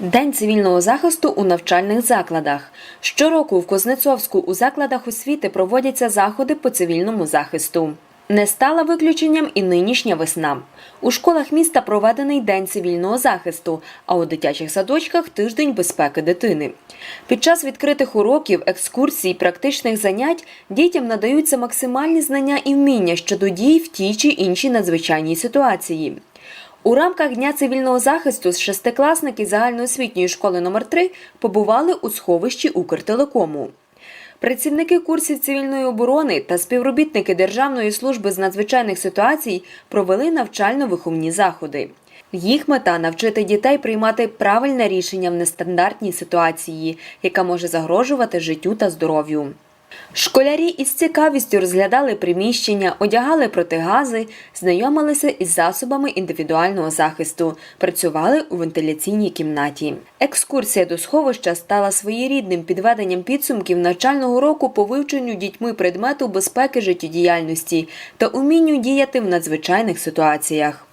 День цивільного захисту у навчальних закладах. Щороку в Кузнецовську у закладах освіти проводяться заходи по цивільному захисту. Не стала виключенням і нинішня весна. У школах міста проведений день цивільного захисту, а у дитячих садочках тиждень безпеки дитини. Під час відкритих уроків, екскурсій, практичних занять дітям надаються максимальні знання і вміння щодо дій в тій чи іншій надзвичайній ситуації. У рамках Дня цивільного захисту шестикласники загальноосвітньої школи номер 3 побували у сховищі Укртелекому. Працівники курсів цивільної оборони та співробітники Державної служби з надзвичайних ситуацій провели навчально-виховні заходи. Їх мета навчити дітей приймати правильне рішення в нестандартній ситуації, яка може загрожувати життю та здоров'ю. Школярі із цікавістю розглядали приміщення, одягали протигази, знайомилися із засобами індивідуального захисту, працювали у вентиляційній кімнаті. Екскурсія до сховища стала своєрідним підведенням підсумків навчального року по вивченню дітьми предмету безпеки життєдіяльності та умінню діяти в надзвичайних ситуаціях.